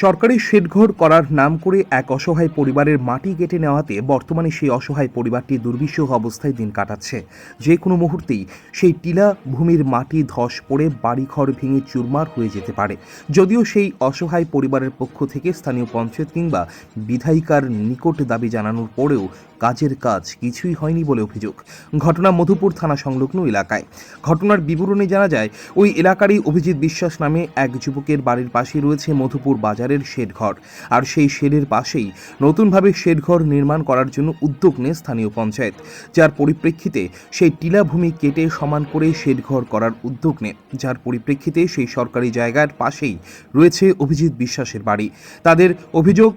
সরকারি শেডঘর করার নাম করে এক অসহায় পরিবারের মাটি কেটে নেওয়াতে বর্তমানে সেই অসহায় পরিবারটি দুর্বিষহ অবস্থায় দিন কাটাচ্ছে। যে কোনো মুহূর্তেই সেই টিলা ভূমির মাটি ধস পড়ে বাড়িঘর ভেঙে চুরমার হয়ে যেতে পারে। যদিও সেই অসহায় পরিবারের পক্ষ থেকে স্থানীয় পঞ্চায়েত কিংবা বিধায়িকার নিকট দাবি জানানোর পরেও কাজের কাজ কিছুই হয়নি বলে অভিযোগ। ঘটনা মধুপুর থানা সংলগ্ন এলাকায়। ঘটনার বিবরণে জানা যায়, ওই এলাকারই অভিজিৎ বিশ্বাস নামে এক যুবকের বাড়ির পাশে রয়েছে মধুপুর বাজারের শেডঘর। আর সেই শেডের পাশেই নতুনভাবে শেডঘর নির্মাণ করার জন্য উদ্যোগ নেয় স্থানীয় পঞ্চায়েত। যার পরিপ্রেক্ষিতে সেই টিলাভূমি কেটে সমান করে শেডঘর করার উদ্যোগ নেয়। যার পরিপ্রেক্ষিতে সেই সরকারি জায়গার পাশেই রয়েছে অভিজিৎ বিশ্বাসের বাড়ি। তাদের অভিযোগ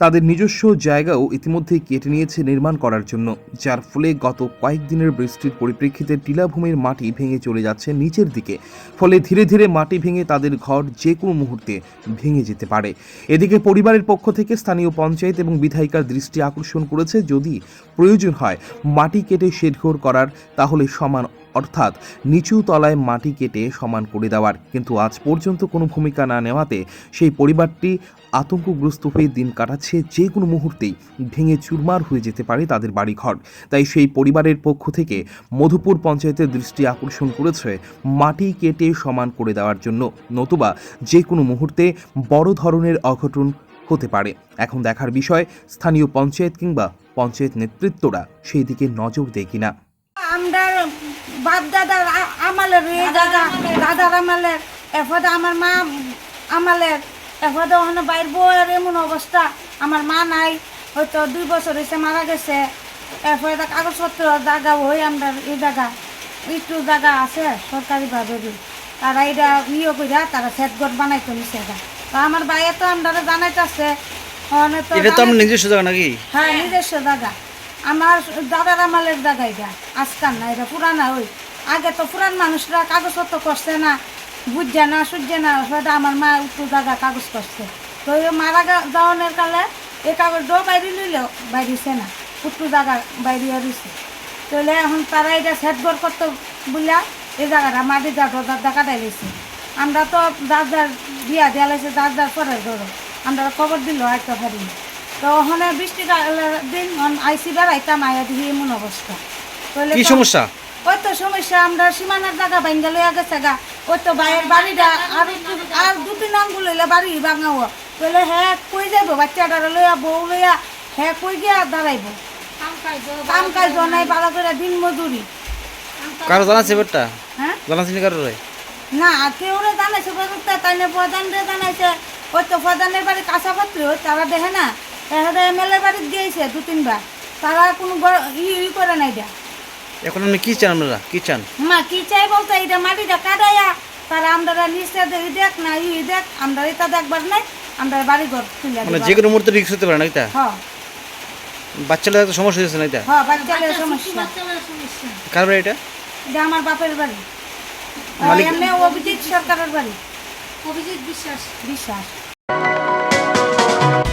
তাদের নিজস্ব জায়গাও ইতিমধ্যে কেটে নিয়েছে নির্মাণ করার জন্য, যার ফলে গত কয়েকদিনের বৃষ্টির পরিপ্রেক্ষিতে টিলাভূমির মাটি ভেঙে চলে যাচ্ছে নিচের দিকে। ফলে ধীরে ধীরে মাটি ভেঙে তাদের ঘর যে কোনো মুহূর্তে ভেঙে যেতে পারে। এদিকে পরিবারের পক্ষ থেকে স্থানীয় পঞ্চায়েত এবং বিধায়িকার দৃষ্টি আকর্ষণ করেছে, যদি প্রয়োজন হয় মাটি কেটে শেডঘর করার, তাহলে সমান অর্থাৎ নিচু তলায় মাটি কেটে সমান করে দেওয়ার। কিন্তু আজ পর্যন্ত কোনো ভূমিকা না নেওয়াতে সেই পরিবারটি আতঙ্কগ্রস্ত হয়ে দিন কাটাচ্ছে যে কোনো মুহূর্তেই। ভেঙে চুরমার হয়ে যেতে পারে তাদের বাড়িঘর। তাই সেই পরিবারের পক্ষ থেকে মধুপুর পঞ্চায়েতের দৃষ্টি আকর্ষণ করেছে মাটি কেটে সমান করে দেওয়ার জন্য, নতুবা যে কোনো মুহূর্তে বড় ধরনের অঘটন হতে পারে। এখন দেখার বিষয়, স্থানীয় পঞ্চায়েত কিংবা পঞ্চায়েত নেতৃত্বরা সেই দিকে নজর দেয় কিনা। বাপ দাদার আমালের এই জায়গা দাদার আমালের। এরপরে আমার মা আমালের। এরপরে ওখানে বাইর বউয়ের এমন অবস্থা। আমার মা নাই হয়তো দুই বছর হয়েছে মারা গেছে। এরপরে তা কাগজপত্র জায়গা ওই আমরা এই জায়গা একটু জায়গা আছে সরকারিভাবে। তারা এটা ইয়ে কইরা তারা সেটগট বানাইতে নিছে এটা। তো আমার ভাইয়ে তো আমরা জানাইতেছে তো এটা তো আমার নিজস্ব জায়গা নাকি? হ্যাঁ নিজস্ব জায়গা। আমার দাদার আমালের জায়গা এটা, আজকাল না, এটা পুরানা ওই। আগে তো পুরান মানুষরা কাগজপত্র করছে না, বুঝছে না সুঝছে না, সেটা আমার মা একটু দাদা কাগজ করছে। তো এই মারা যাওয়ানোর কালে এই কাগজটাও বাইরে নিলেও বাইরেছে না একটু জায়গা বাইরে দিছে তাহলে এখন তারা এটা সেটগর করতে বুঝলা এই জায়গাটা মাটি যা দরজা কাটাই দিয়েছে আমরা তো যার বিয়া দেওয়া লাগছে যার পরে ধরো আমরা খবর দিল একটা পারি তো ওখানে বৃষ্টি দিন আইসি বেড়াইতাম আয়া দিহি এমন অবস্থা। কি সমস্যা? ওই তো সমস্যা আমরা সীমানার জায়গা ভাঙ্গা লইয়া গেছে গা। ওই তো বাইরের বাড়িটা আর আর দু তিন আঙ্গুল লইলে বাড়ি ভাঙাও তাহলে হ্যাঁ কই যাইব? বাচ্চাটা লইয়া বউ লইয়া হ্যাঁ কই গিয়া দাঁড়াইব? কাম কাজ নাই ভালো করে দিন মজুরি। কারও জানাচ্ছে ব্যাপারটা হ্যাঁ? জানাচ্ছি কারও রে না কেউ রে জানাইছে তাই না প্রধান রে জানাইছে। ওই তো প্রধানের বাড়ি কাঁচা পাত্রী তারা দেখে না। এখানে এম এল এ বাড়ি গিয়েছে দু তিনবার। তারা কোনো ই ই করে নাই এটা। এখন আপনি কি চান আপনারা কি চান? মা কি চাই বলতে? এটা মাটিটা কাটাইয়া তারা আমরা নিচে দেখি দেখ না ই দেখ আমরা এটা দেখবার নাই আমরা বাড়ি ঘর তুলে মানে যে কোনো মুহূর্তে রিক্স হতে পারে না এটা? হ্যাঁ। বাচ্চাদের তো সমস্যা হয়েছে না এটা? হ্যাঁ বাচ্চাদের সমস্যা। কারণ এটা? এটা আমার বাপের বাড়ি। মালিক- এমনি অভিজিৎ সরকারের বাড়ি। অভিজিৎ বিশ্বাস। বিশ্বাস।